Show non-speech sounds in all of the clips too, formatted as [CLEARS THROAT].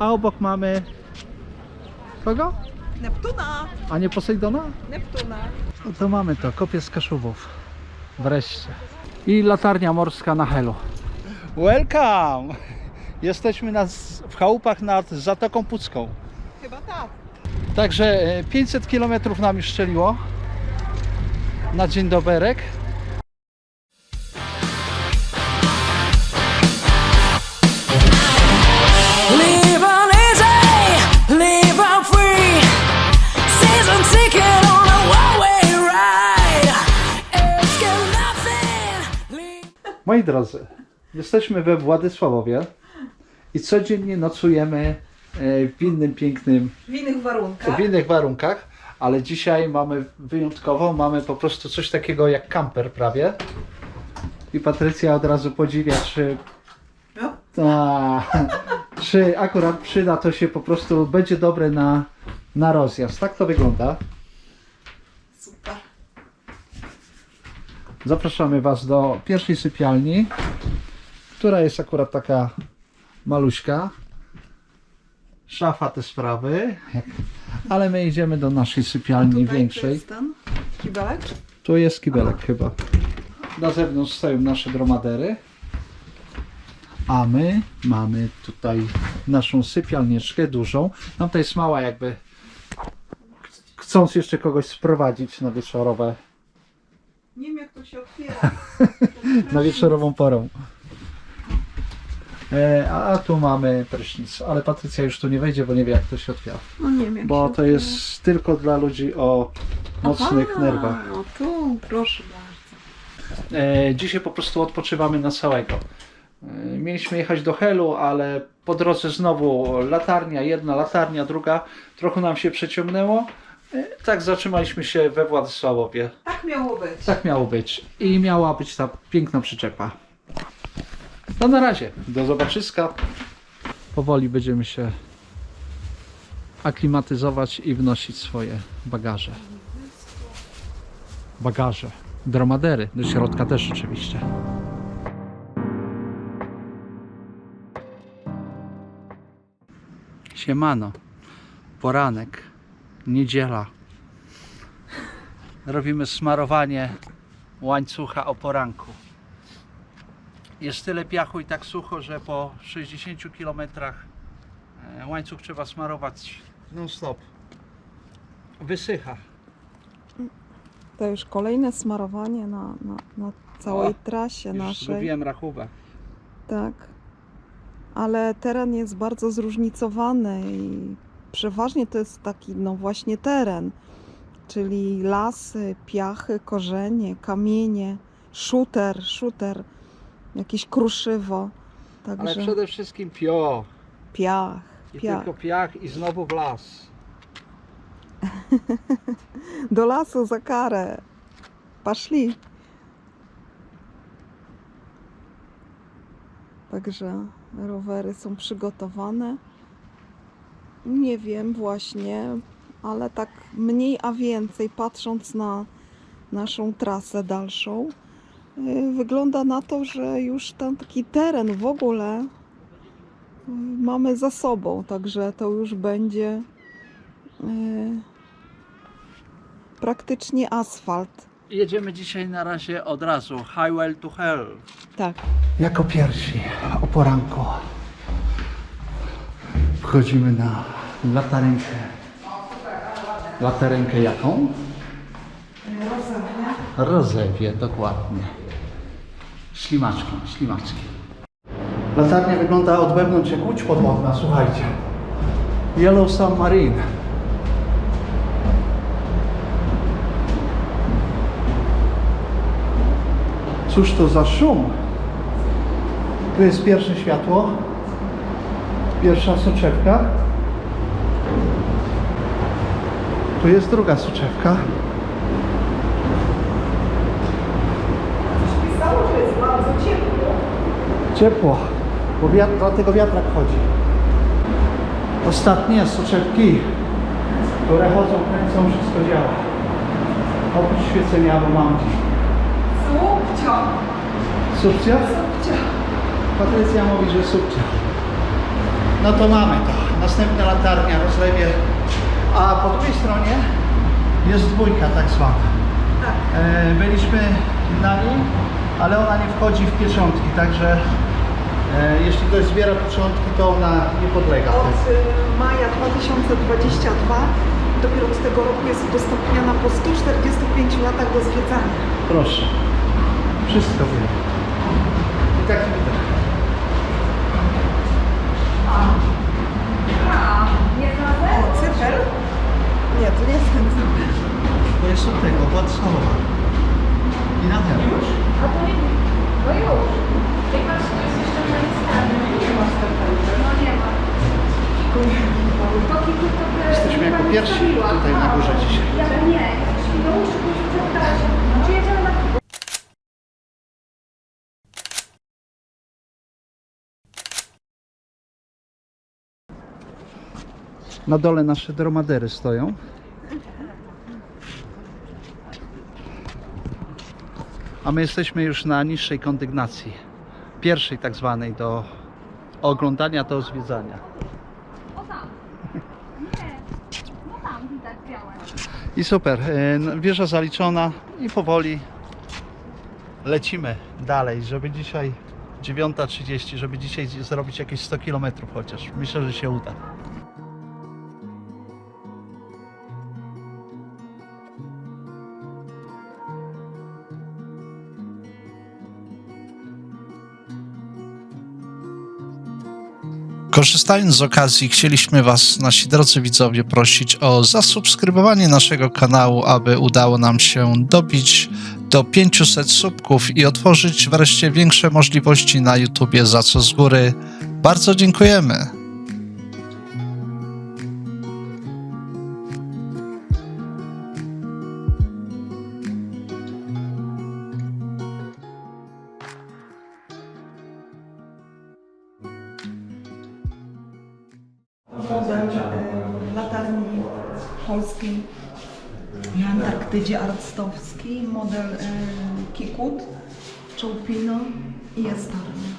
A obok mamy... Kogo? Neptuna! A nie Posejdona? Neptuna! No to mamy to, kopie z Kaszubów. Wreszcie. I latarnia morska na Helu. Welcome! Jesteśmy na, w chałupach nad Zatoką Pucką. Chyba tak. Także e, 500 km nam już szczeliło na dzień doberek. Moi drodzy, jesteśmy we Władysławowie i codziennie nocujemy e, w innym pięknym, W innych warunkach. w innych warunkach, ale dzisiaj mamy wyjątkowo, mamy po prostu coś takiego jak kamper prawie. I Patrycja od razu podziwia, czy No. Czy akurat przyda to się po prostu będzie dobre na, na rozjazd. Tak to wygląda. Zapraszamy Was do pierwszej sypialni, która jest akurat taka maluśka. Szafa te sprawy, ale my idziemy do naszej sypialni większej. jest ten kibelek. Tu jest kibelek chyba. Na zewnątrz stoją nasze dromadery. A my mamy tutaj naszą sypialniczkę dużą. No to jest mała jakby chcąc jeszcze kogoś sprowadzić na wieczorowe, Nie wiem jak to się otwiera. [LAUGHS] na wieczorową porę. E, a, a tu mamy prysznic, ale Patrycja już tu nie wejdzie, bo nie wie jak to się otwiera. No nie wiem jak Bo się to jest tylko dla ludzi o mocnych Aha, nerwach. No tu, proszę bardzo. E, dzisiaj po prostu odpoczywamy na całego. E, mieliśmy jechać do Helu, ale po drodze znowu latarnia, jedna latarnia, druga. Trochę nam się przeciągnęło. Tak zatrzymaliśmy się we Władysławowie. Tak miało być. Tak miało być. I miała być ta piękna przyczepa. No na razie. Do zobaczyska. Powoli będziemy się aklimatyzować i wnosić swoje bagaże. Bagaże. Dromadery. Do środka też oczywiście. Siemano. Poranek. Niedziela. Robimy smarowanie łańcucha o poranku. Jest tyle piachu i tak sucho, że po 60 km łańcuch trzeba smarować non stop. Wysycha. To już kolejne smarowanie na, na, na całej O, trasie Już naszej. zrobiłem rachubę. Tak. Ale teren jest bardzo zróżnicowany i przeważnie to jest taki, no właśnie teren, czyli lasy, piachy, korzenie, kamienie, szuter, szuter, jakieś kruszywo. Ale Także przede wszystkim pio. piach, I piach. tylko piach i znowu w las. [LAUGHS] Do lasu za karę. Poszli. Także rowery są przygotowane. Nie wiem właśnie, ale tak mniej a więcej patrząc na naszą trasę dalszą, yy, wygląda na to, że już tam taki teren w ogóle yy, mamy za sobą, także to już będzie yy, praktycznie asfalt. Jedziemy dzisiaj na razie od razu. Highway to Hell. Tak. Jako pierwsi o poranku wchodzimy na latarenkę. Latarenkę jaką? Rozewie. Rozewie, dokładnie. Ślimaczki, ślimaczki. Latarnia wygląda od wewnątrz jak łódź podwodna, słuchajcie. Yellow Submarine. Cóż to za szum? Tu jest pierwsze światło. Pierwsza soczewka. Tu jest druga soczewka. Pisało, że jest bardzo ciepło. Ciepło, bo wiatr, dlatego wiatrak chodzi. Ostatnie soczewki, które chodzą, kręcą, wszystko działa. Oprócz świecenia albo mamki. Słupcio. Subcia? Słupcio. Patrycja mówi, że subcia. No to mamy to. Następna latarnia rozlewie. A po drugiej stronie jest dwójka tak zwana. E, byliśmy na niej, ale ona nie wchodzi w pieczątki, także e, jeśli ktoś zbiera pieczątki, to ona nie podlega. Od y, maja 2022 dopiero od tego roku jest udostępniana po 145 latach do zwiedzania. Proszę. Wszystko wiem. I tak widać. O, cyfer? Nie, to nie jest ten. To jest od tego, Władysławowa. I na ten. A to nie, no już. Jak patrz, to jest jeszcze na skarby. Nie ma No nie ma. To kilku to by Jesteśmy jako nie pierwsi tutaj na górze dzisiaj. Ja nie, no muszę pójść zapytać. Czy jedziemy na Na dole nasze dromadery stoją. A my jesteśmy już na niższej kondygnacji. Pierwszej tak zwanej do oglądania, do zwiedzania. O tam. Nie. No tam widać białe. I super, e, wieża zaliczona i powoli lecimy dalej, żeby dzisiaj 9.30, żeby dzisiaj zrobić jakieś 100 km chociaż. Myślę, że się uda. Korzystając z okazji, chcieliśmy Was, nasi drodzy widzowie, prosić o zasubskrybowanie naszego kanału, aby udało nam się dobić do 500 subków i otworzyć wreszcie większe możliwości na YouTubie, za co z góry bardzo dziękujemy. Antarktydzie Arctowski, model e, Kikut, Czołpino i Estarnia.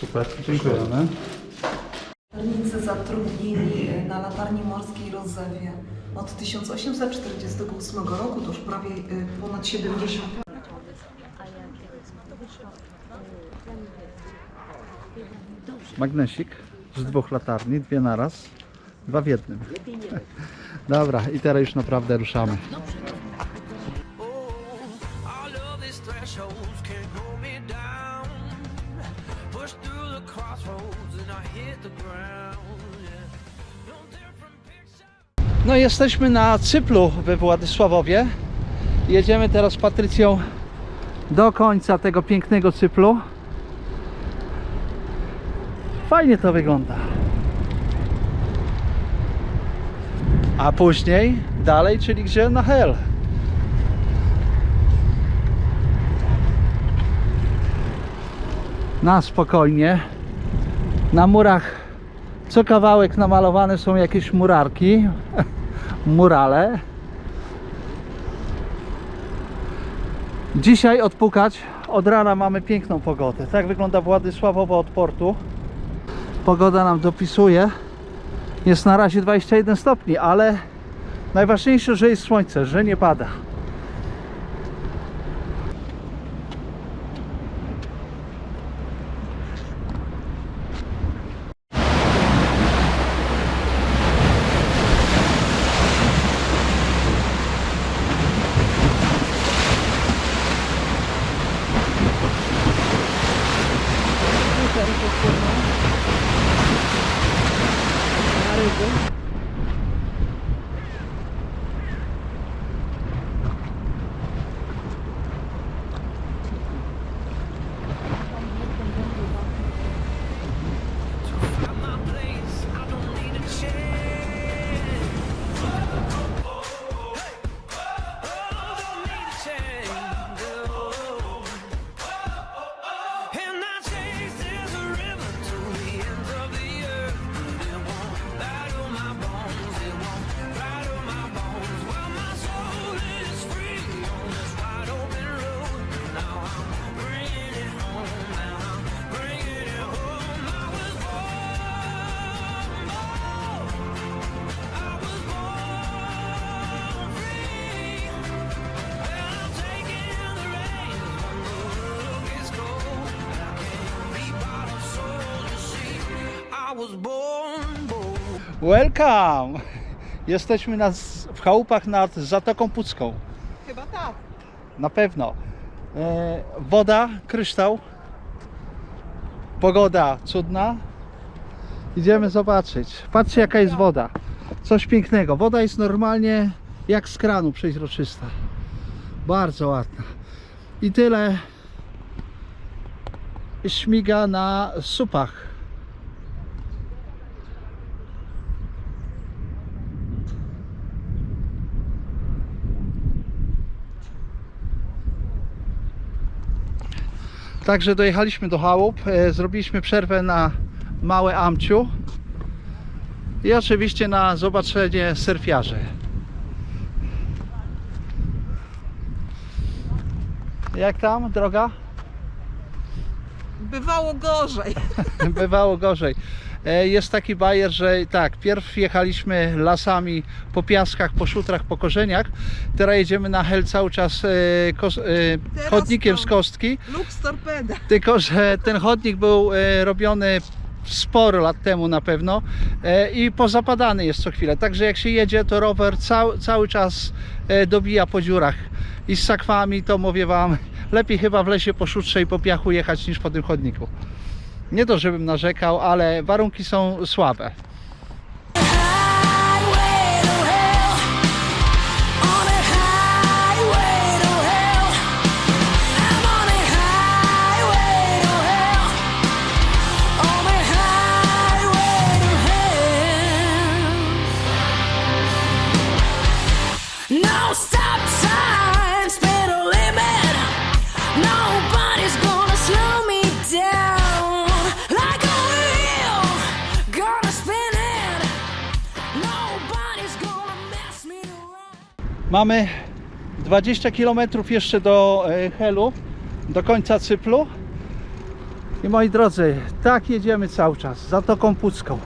Super, dziękujemy. Zatrudnieni na latarni morskiej Rozewie od 1848 roku, to już prawie e, ponad 70 lat. Magnesik z dwóch latarni, dwie naraz, dwa w jednym. [LAUGHS] Dobra, i teraz już naprawdę ruszamy. No jesteśmy na Cyplu we Władysławowie. Jedziemy teraz z Patrycją do końca tego pięknego Cyplu. Fajnie to wygląda. A później dalej, czyli gdzie? Na Hel. Na spokojnie. Na murach co kawałek namalowane są jakieś murarki, [LAUGHS] murale. Dzisiaj odpukać. Od rana mamy piękną pogodę. Tak wygląda Władysławowo od portu. Pogoda nam dopisuje. Jest na razie 21 stopni, ale najważniejsze, że jest słońce, że nie pada. Welcome! Jesteśmy na, w chałupach nad Zatoką Pucką. Chyba tak. Na pewno. E, woda, kryształ. Pogoda cudna. Idziemy zobaczyć. Patrzcie jaka jest woda. Coś pięknego. Woda jest normalnie jak z kranu przeźroczysta. Bardzo ładna. I tyle śmiga na supach. Także dojechaliśmy do chałup, e, zrobiliśmy przerwę na małe amciu i oczywiście na zobaczenie surfiarzy. Jak tam droga? Bywało gorzej. [LAUGHS] Bywało gorzej. E, Jest taki bajer, że tak, pierw jechaliśmy lasami po piaskach, po szutrach, po korzeniach. Teraz jedziemy na hel cały czas e, kos- e, chodnikiem z kostki. Lux torpeda. Tylko, że ten chodnik był robiony sporo lat temu na pewno i pozapadany jest co chwilę. Także jak się jedzie, to rower cał, cały czas dobija po dziurach. I z sakwami to mówię Wam, lepiej chyba w lesie po szutrze i po piachu jechać niż po tym chodniku. Nie to, żebym narzekał, ale warunki są słabe. Mamy 20 km jeszcze do e, Helu, do końca Cyplu. I moi drodzy, tak jedziemy cały czas, Zatoką Pucką.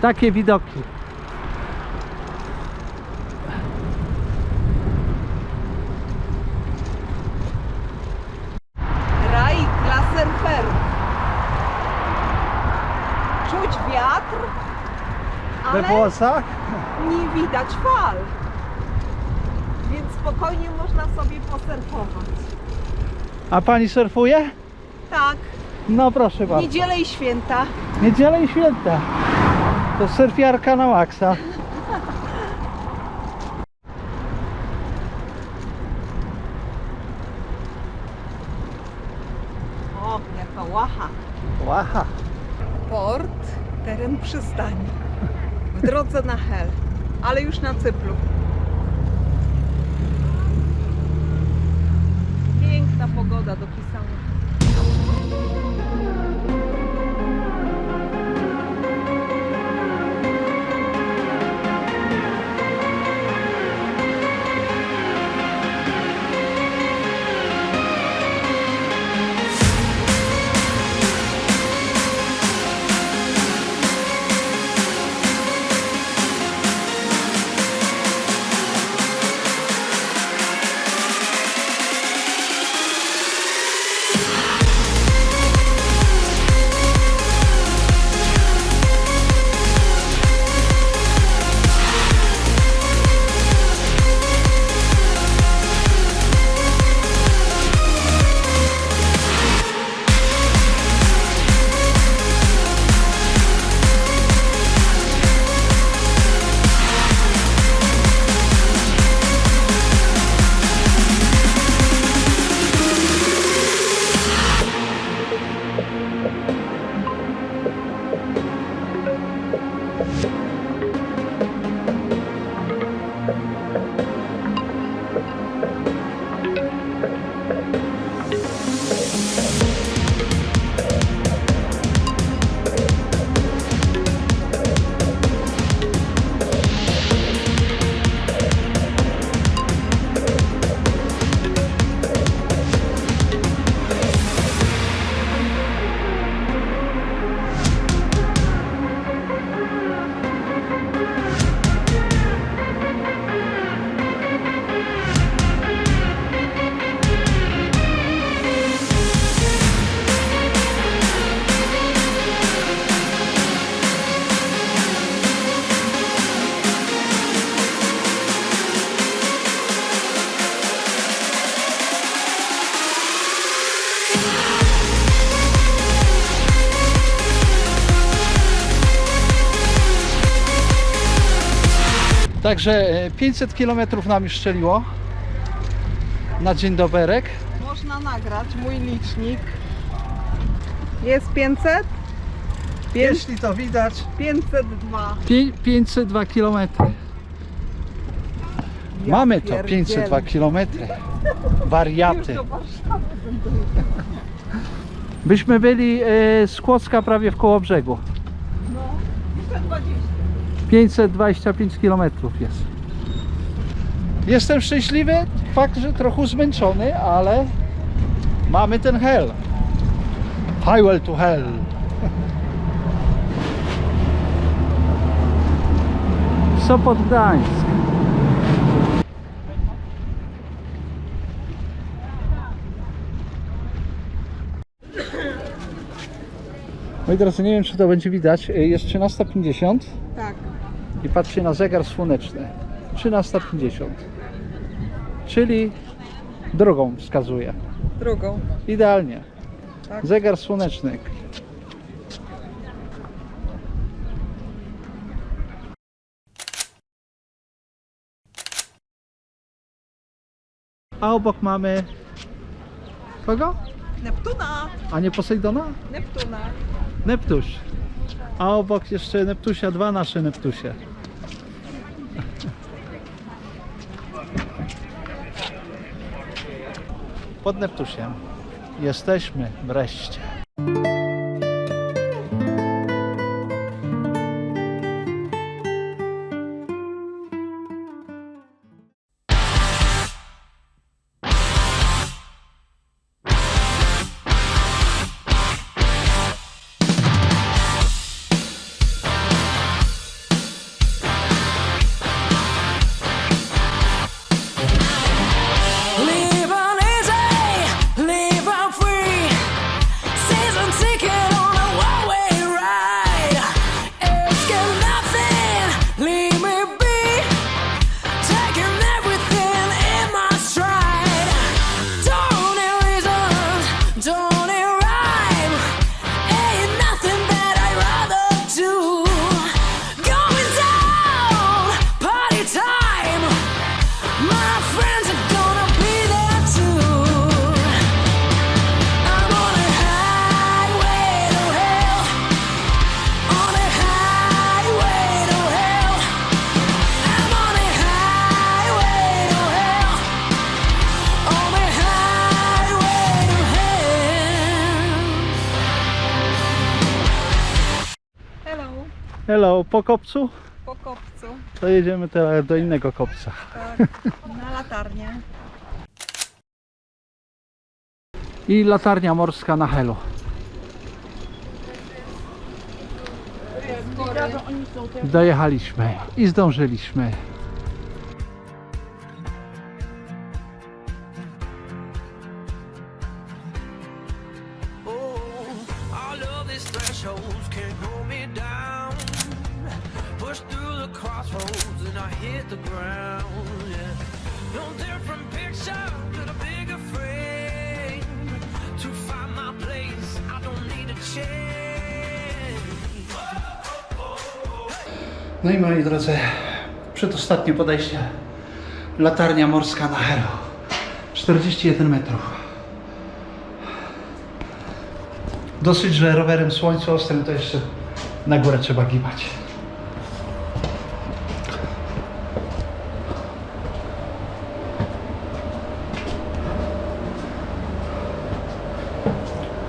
Takie widoki. Raj dla surferów. Czuć wiatr, We ale włosach? nie widać fal. Więc spokojnie można sobie posurfować. A pani surfuje? Tak, No proszę bardzo. niedzielę i święta. Niedziela i święta. To surfiarka na maksa. O, jaka łacha. Łaha. Port, teren przystani. W drodze na Hel, ale już na Cyplu. Piękna pogoda dopisana. Także e, 500 km nam już szczeliło na dzień doberek. Można nagrać mój licznik. Jest 500? Pięć, Jeśli to widać, 502. Pię- 502 km. Ja Mamy to, pierdzielę. 502 km. Wariaty. Byśmy byli e, z Kłodzka prawie w koło brzegu. No, jeszcze 20. 525 km jest. Jestem szczęśliwy, fakt, że trochę zmęczony, ale mamy ten hell. Highway to hell. [LAUGHS] Sopot Gdańsk. Moi drodzy, nie wiem czy to będzie widać, jest 13.50 Tak. I patrzcie na zegar słoneczny. 13.50. Czyli drugą wskazuje. Drugą. Idealnie. Tak. Zegar słoneczny. A obok mamy kogo? Neptuna! A nie Posejdona? Neptuna. Neptuś. A obok jeszcze Neptusia, dwa nasze Neptusie. Pod Neptusiem jesteśmy wreszcie. Hello, po kopcu? Po kopcu. To jedziemy teraz do innego kopca. Tak. Na latarnię. I latarnia morska na Helu. Dojechaliśmy i zdążyliśmy. Przedostatnie podejście. Latarnia morska na Helu. 41 metrów. Dosyć, że rowerem słońcu ostrym to jeszcze na górę trzeba gibać.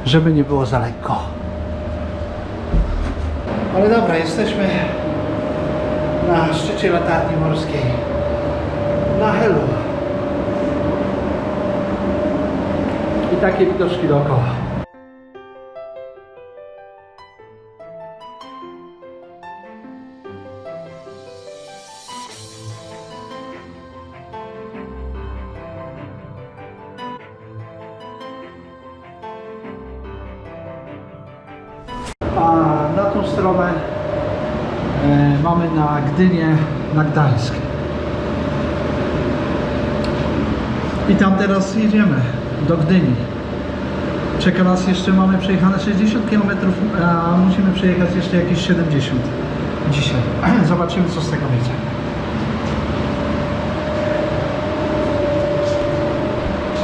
Żeby nie było za lekko. Ale dobra, jesteśmy na szczycie latarni morskiej na Helu. I takie widoczki dookoła. A na tą stronę E, mamy na Gdynię, na Gdańsk. I tam teraz jedziemy do Gdyni. Czeka nas jeszcze, mamy przejechane 60 km, a musimy przejechać jeszcze jakieś 70 dzisiaj. [CLEARS THROAT] Zobaczymy co z tego wyjdzie.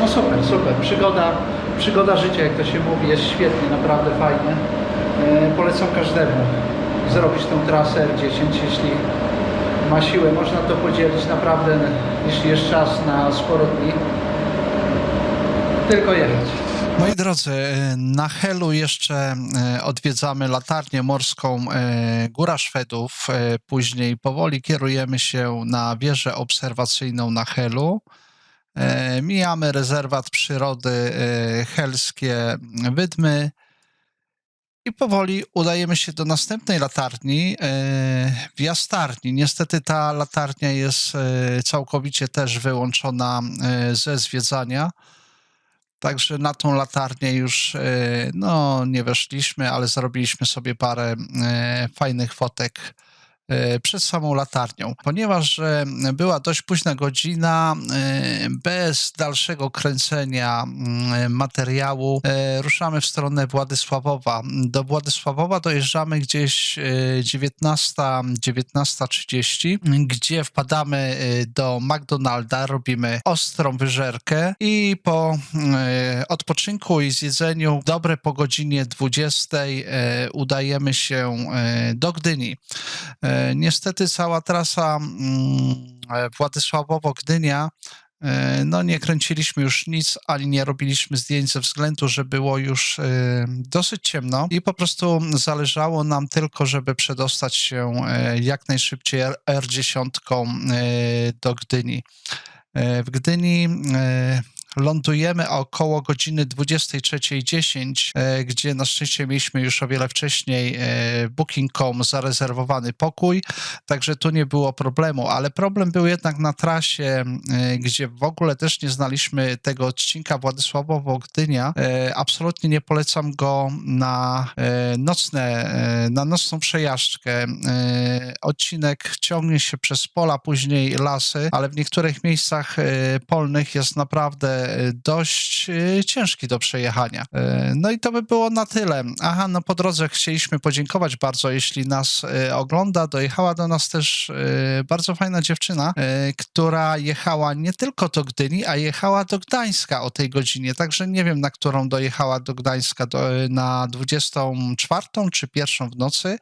No super, super. Przygoda, przygoda życia, jak to się mówi, jest świetnie, naprawdę fajnie. E, polecam każdemu zrobić tę trasę R10, jeśli ma siłę. Można to podzielić naprawdę, jeśli jest czas na sporo dni. Tylko jechać. Moi drodzy, na Helu jeszcze e, odwiedzamy latarnię morską e, Góra Szwedów. Później powoli kierujemy się na wieżę obserwacyjną na Helu. Mijamy rezerwat przyrody helskie Wydmy i powoli udajemy się do następnej latarni e, w Jastarni. Niestety ta latarnia jest e, całkowicie też wyłączona e, ze zwiedzania. Także na tą latarnię już no, nie weszliśmy, ale zrobiliśmy sobie parę fajnych fotek e, przed samą latarnią. Ponieważ że była dość późna godzina, e, bez dalszego kręcenia mm, materiału, e, ruszamy w stronę Władysławowa. Do Władysławowa dojeżdżamy gdzieś e, 19, 19.30, gdzie wpadamy e, do McDonalda, robimy ostrą wyżerkę i po e, odpoczynku i zjedzeniu dobre po godzinie 20 e, udajemy się e, do Gdyni. Niestety cała trasa mm, Władysławowo-Gdynia e, no nie kręciliśmy już nic, ani nie robiliśmy zdjęć ze względu, że było już e, dosyć ciemno i po prostu zależało nam tylko, żeby przedostać się e, jak najszybciej R- R10 e, do Gdyni. W Gdyni lądujemy około godziny 23.10, e, gdzie na szczęście mieliśmy już o wiele wcześniej e, Booking.com zarezerwowany pokój, także tu nie było problemu, ale problem był jednak na trasie, e, gdzie w ogóle też nie znaliśmy tego odcinka Władysławowo-Gdynia. Absolutnie nie polecam go na nocne, na nocną przejażdżkę. Odcinek ciągnie się przez pola, później lasy, ale w niektórych miejscach polnych jest naprawdę dość e, ciężki do przejechania. E, No i to by było na tyle. Aha, no po drodze chcieliśmy podziękować bardzo, jeśli nas e, ogląda. Dojechała do nas też bardzo fajna dziewczyna, która jechała nie tylko do Gdyni, a jechała do Gdańska o tej godzinie. Także nie wiem, na którą dojechała do Gdańska, do, na 24 czy pierwszą w nocy,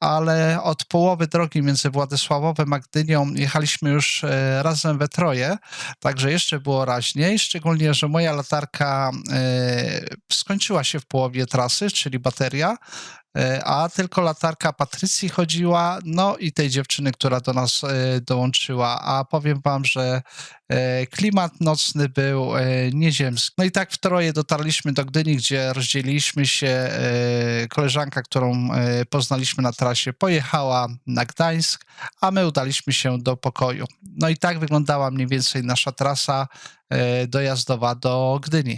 ale od połowy drogi między Władysławowem a Gdynią jechaliśmy już razem we troje, także jeszcze było raźniej, szczególnie, że moja latarka e, skończyła się w połowie trasy, czyli bateria, a tylko latarka Patrycji chodziła, no i tej dziewczyny, która do nas e, dołączyła, a powiem wam, że e, klimat nocny był e, nieziemski. No i tak w troje dotarliśmy do Gdyni, gdzie rozdzieliliśmy się. e, Koleżanka, którą e, poznaliśmy na trasie, pojechała na Gdańsk, a my udaliśmy się do pokoju. No i tak wyglądała mniej więcej nasza trasa e, dojazdowa do Gdyni.